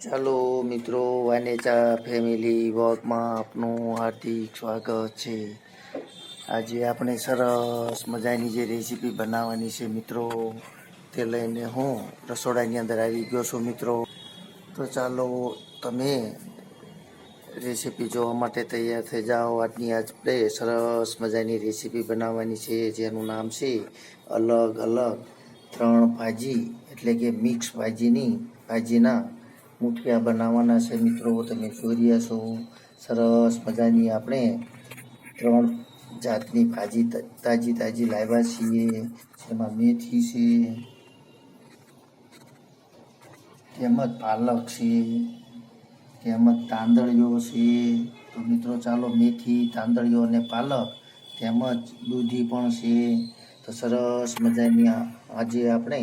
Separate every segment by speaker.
Speaker 1: ચાલો મિત્રો વાનેચા ફેમિલી વર્કમાં આપનું હાર્દિક સ્વાગત છે. આજે આપણે સરસ મજાની જે રેસીપી બનાવવાની છે મિત્રો, તે લઈને હું રસોડાની અંદર આવી ગયો છું મિત્રો. તો ચાલો તમે રેસીપી જોવા માટે તૈયાર થઈ જાઓ. આજની આજ આપણે સરસ મજાની રેસીપી બનાવવાની છે, જેનું નામ છે અલગ અલગ ત્રણ ભાજી, એટલે કે મિક્સ ભાજીની, ભાજીના મુઠિયા બનાવવાના છે મિત્રો, તમે જોઈ રહ્યા છો. સરસ મજાની આપણે ત્રણ જાતની ભાજી તાજી તાજી લાવ્યા છીએ. તેમાં મેથી છે, તેમજ પાલક છે, તેમજ તાંદળીઓ છે. તો મિત્રો, ચાલો મેથી, તાંદળીઓ અને પાલક, તેમજ દૂધી પણ છે. તો સરસ મજાની આજે આપણે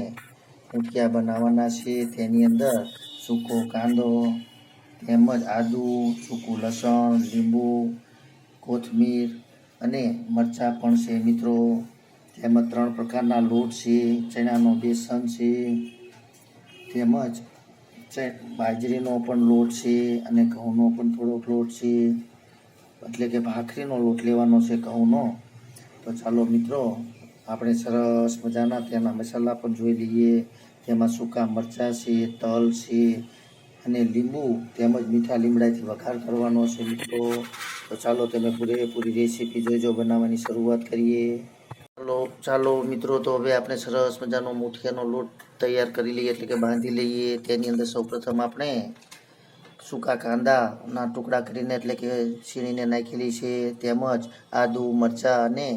Speaker 1: મૂઠિયા બનાવવાના છે. તેની અંદર સૂકો કાંદો, તેમજ આદુ, સૂકું લસણ, લીંબુ, કોથમીર અને મરચાં પણ છે મિત્રો. તેમજ ત્રણ પ્રકારના લોટ છે, ચણાનો બેસન છે, તેમજ બાજરીનો પણ લોટ છે અને ઘઉંનો પણ થોડોક લોટ છે. એટલે કે ભાખરીનો લોટ લેવાનો છે ઘઉંનો. તો ચાલો મિત્રો, આપણે સરસ મજાના તેના મસાલા પણ જોઈ લઈએ. તેમાં સૂકા મરચાં છે, તલ છે અને લીંબુ તેમજ મીઠા લીમડાથી વઘાર કરવાનો છે મિત્રો. તો ચાલો તમે પૂરેપૂરી રેસીપી જોઈજો બનાવવાની શરૂઆત કરીએ. ચાલો ચાલો મિત્રો, તો હવે આપણે સરસ મજાનો મૂઠિયાનો લોટ તૈયાર કરી લઈએ, એટલે કે બાંધી લઈએ. તેની અંદર સૌપ્રથમ આપણે સૂકા કાંદાના ટુકડા કરીને, એટલે કે છીણીને નાખેલી છે તેમજ આદુ, મરચાં અને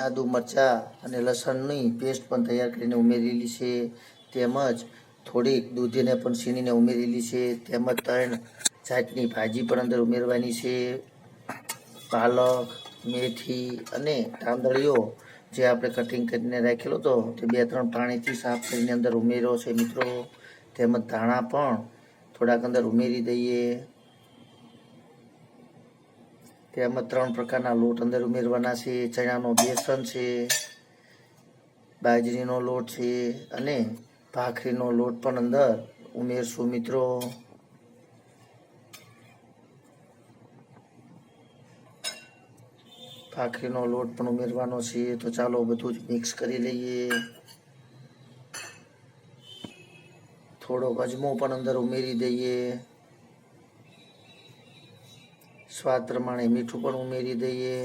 Speaker 1: આદુ, મરચાં અને લસણની પેસ્ટ પણ તૈયાર કરીને ઉમેરેલી છે. તેમજ થોડીક દૂધીને પણ છીણીને ઉમેરેલી છે. તેમજ ત્રણ જાતની ભાજી પણ અંદર ઉમેરવાની છે. પાલક, મેથી અને તાંદળીઓ જે આપણે કટિંગ કરીને રાખેલો હતો તે બે ત્રણ પાણીથી સાફ કરીને અંદર ઉમેર્યો છે મિત્રો. તેમજ ધાણા પણ થોડાક અંદર ઉમેરી દઈએ. તેમજ ત્રણ પ્રકારના લોટ અંદર ઉમેરવાના છે, ચણાનો બેસન છે, બાજરીનો લોટ છે અને ભાખરીનો લોટ પણ અંદર ઉમેરશું મિત્રો. ભાખરીનો લોટ પણ ઉમેરવાનો છે, તો ચાલો બધું જ મિક્સ કરી લઈએ. થોડો અજમો પણ અંદર ઉમેરી દઈએ. સ્વાદ પ્રમાણે મીઠું પણ ઉમેરી દઈએ.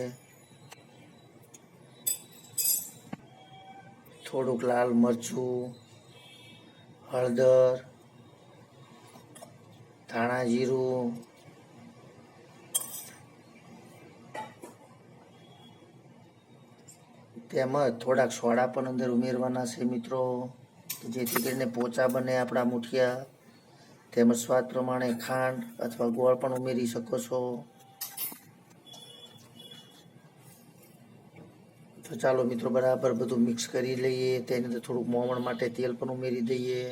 Speaker 1: થોડુંક લાલ મરચું, હળદર, ધાણા જીરું, તેમજ થોડાક સોડા પણ અંદર ઉમેરવાના છે મિત્રો. જેથી કરીને પોચા બને આપણા મુઠિયા. તેમજ સ્વાદ પ્રમાણે ખાંડ અથવા ગોળ પણ ઉમેરી શકો છો. તો ચાલો મિત્રો બરાબર બધું મિક્સ કરી લઈએ. તેની અંદર થોડુંક મોમણ માટે તેલ પણ ઉમેરી દઈએ.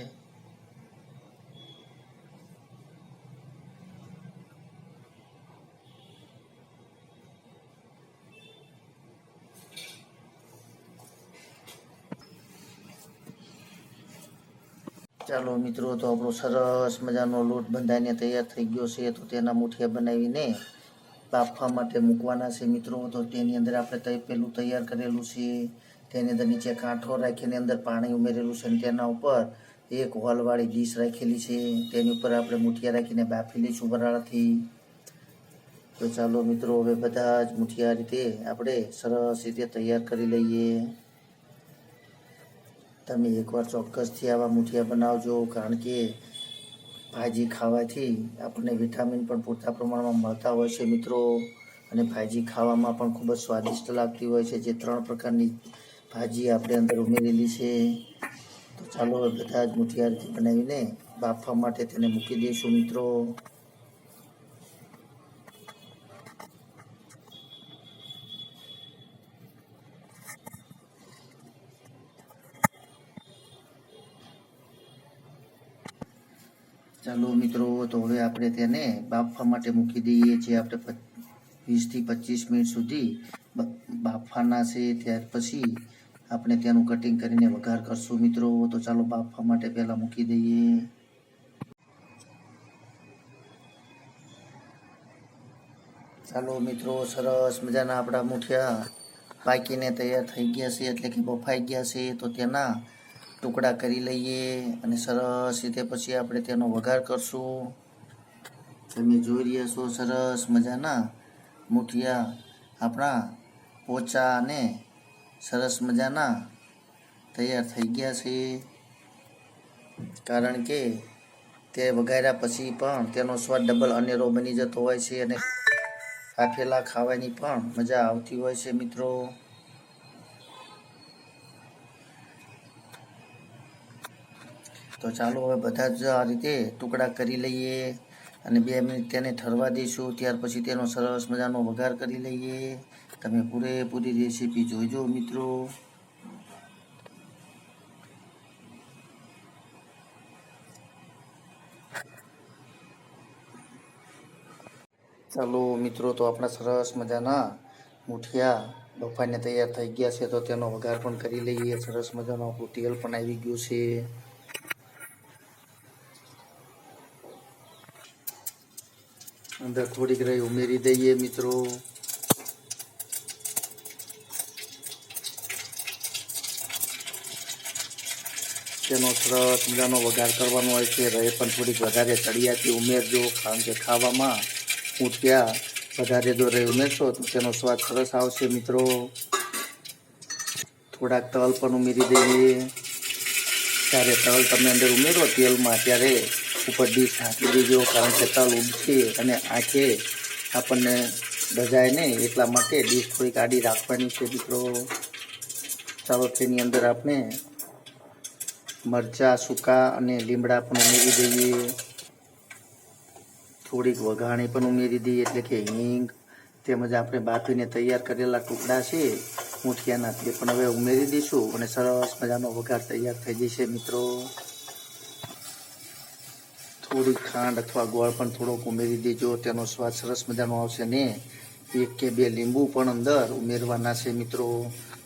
Speaker 1: ચાલો મિત્રો, તો આપણો સરસ મજાનો લોટ બંધાઈને તૈયાર થઈ ગયો છે. તો તેના મુઠિયા બનાવીને બાફવા માટે મૂકવાના છે મિત્રો. તો તેની અંદર આપણે તઈ પેલું તૈયાર કરેલું છે. તેની અંદર નીચે કાંઠો રાખીને અંદર પાણી ઉમેરેલું છે અને તેના ઉપર એક હોલવાળી ડીશ રાખેલી છે. તેની ઉપર આપણે મુઠિયા રાખીને બાફી લઈશું વરાળાથી. તો ચાલો મિત્રો, હવે બધા જ મુઠિયા રીતે આપણે સરસ રીતે તૈયાર કરી લઈએ. તમે એકવાર ચોક્કસથી આવા મુઠિયા બનાવજો, કારણ કે ભાજી ખાવાથી આપણને વિટામિન પણ પૂરતા પ્રમાણમાં મળતા હોય છે, મિત્રો. અને ભાજી ખાવામાં પણ ખૂબ જ સ્વાદિષ્ટ લાગતી હોય છે. જે ત્રણ પ્રકારની ભાજી આપણે અંદર ઉમેરેલી છે. તો ચાલો બધા જ મુઠિયારથી બનાવીને બાફવા માટે તેને મૂકી દઈશું, મિત્રો. ચાલો મિત્રો, તો હવે આપણે તેને બાફવા માટે મૂકી દઈએ છીએ આપણે વીસથી પચીસ મિનિટ સુધી. બાફવાના છે ત્યાર પછી આપણે ત્યાંનું કટિંગ કરીને વઘાર કરશું મિત્રો. તો ચાલો બાફવા માટે પહેલાં મૂકી દઈએ. ચાલો મિત્રો, સરસ મજાના આપણા મૂઠિયા પાકીને તૈયાર થઈ ગયા છે. એટલે કે બફાઈ ગયા છે. તો તેના ટુકડા કરી લઈએ અને સરસ રીતે પછી આપણે તેનો વઘાર કરશું. તમે જોઈ રહ્યા છો સરસ મજાના મુઠિયા, આપણા પોચા અને સરસ મજાના તૈયાર થઈ ગયા છે. કારણ કે તે વઘાર્યા પછી પણ તેનો સ્વાદ ડબલ અનેરો બની જતો હોય છે અને કાફેલા ખાવાની પણ મજા આવતી હોય છે મિત્રો. તો ચાલો હવે બધા જ આ રીતે ટુકડા કરી લઈએ અને બે મિનિટ તેને ઠરવા દઈશું ત્યાર પછી તેનો સરસ મજાનો વઘાર કરી લઈએ. તમે પૂરેપૂરી રેસીપી જોઈજો મિત્રો. ચાલો મિત્રો, તો આપણા સરસ મજાના મુઠિયા બફાઈને તૈયાર થઈ ગયા છે. તો તેનો વઘાર પણ કરી લઈએ. સરસ મજાનો આપણું તેલ પણ આવી ગયું છે. અંદર થોડીક રહી, ઉમેરી દઈએ મિત્રો. તેનો સરસ મજાનો વઘાર કરવાનો હોય છે. રહે પણ થોડીક વધારે તળિયાથી ઉમેરજો, કારણ કે ખાવામાં મૂઠિયા વધારે જો રહી ઉમેરશો, તો તેનો સ્વાદ સરસ આવશે મિત્રો. થોડાક તલ પણ ઉમેરી દઈએ. ત્યારે તલ તમે અંદર ઉમેરો, તેલમાં, ત્યારે ઉપર ડીશ ઢાંકી દેજો, કારણ કે તલ ઉડશે અને આંખે આપણને ડજાય નહીં, એટલા માટે ડીશ થોડીક આડી રાખવાની છે મિત્રો ચાલો, તેની અંદર આપણે મરચાં, સૂકા અને લીમડા પણ ઉમેરી દઈએ. થોડીક વઘાણી પણ ઉમેરી દઈએ, એટલે કે હિંગ તેમજ આપણે બાફીને તૈયાર કરેલા ટુકડા છે, મૂઠિયાના તે પણ હવે ઉમેરી દઈશું અને સરસ મજાનો વઘાર તૈયાર થઈ જશે, મિત્રો. થોડીક ખાંડ અથવા ગોળ પણ થોડોક ઉમેરી દેજો. તેનો સ્વાદ સરસ મજાનો આવશે ને. એક કે બે લીંબુ પણ અંદર ઉમેરવાના છે મિત્રો.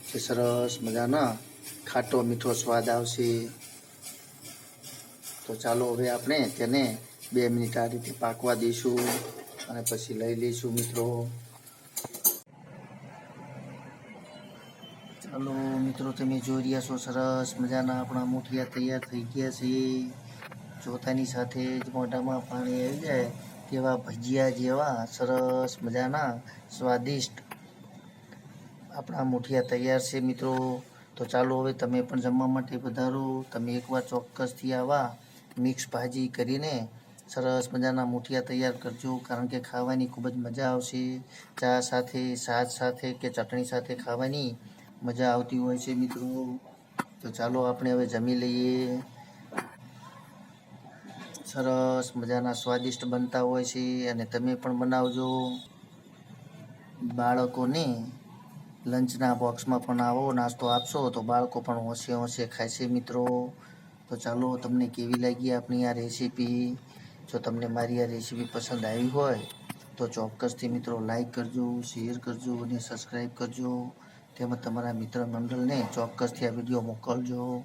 Speaker 1: જે સરસ મજાના ખાટો મીઠો સ્વાદ આવશે. તો ચાલો હવે આપણે તેને બે મિનિટ આ રીતે પાકવા દઈશું અને પછી લઈ લઈશું મિત્રો. ચાલો મિત્રો, તમે જોઈ રહ્યા છો સરસ મજાના આપણા મુઠિયા તૈયાર થઈ ગયા છે. ચોથાની સાથે જ મોઢામાં પાણી આવી જાય તેવા ભજીયા જેવા સરસ મજાના સ્વાદિષ્ટ આપણા મુઠિયા તૈયાર છે મિત્રો. તો ચાલો હવે તમે પણ જમવા માટે પધારો. તમે એકવાર ચોક્કસથી આવા મિક્સ ભાજી કરીને સરસ મજાના મુઠિયા તૈયાર કરજો. કારણ કે ખાવાની ખૂબ જ મજા આવશે. ચા સાથે સાજ સાથે કે ચટણી સાથે ખાવાની મજા આવતી હોય છે મિત્રો. તો ચાલો આપણે હવે જમી લઈએ. સરસ મજાના સ્વાદિષ્ટ બનતા હોય છે અને તમે પણ બનાવજો. બાળકોને લંચના બોક્સમાં પણ આવો, નાસ્તો આપશો તો બાળકો પણ હોંશે હોંશે છે મિત્રો. તો ચાલો તમને કેવી લાગી આપણી આ રેસીપી? જો તમને મારી આ રેસીપી પસંદ આવી હોય તો ચોક્કસથી મિત્રો લાઈક કરજો, શેર કરજો અને સબસ્ક્રાઈબ કરજો. તેમજ તમારા મિત્ર મંડળને ચોક્કસથી આ વીડિયો મોકલજો.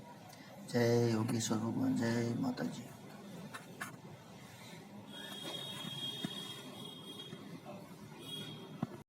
Speaker 1: જય યોગેશ્વર ભગવાન, જય માતાજી.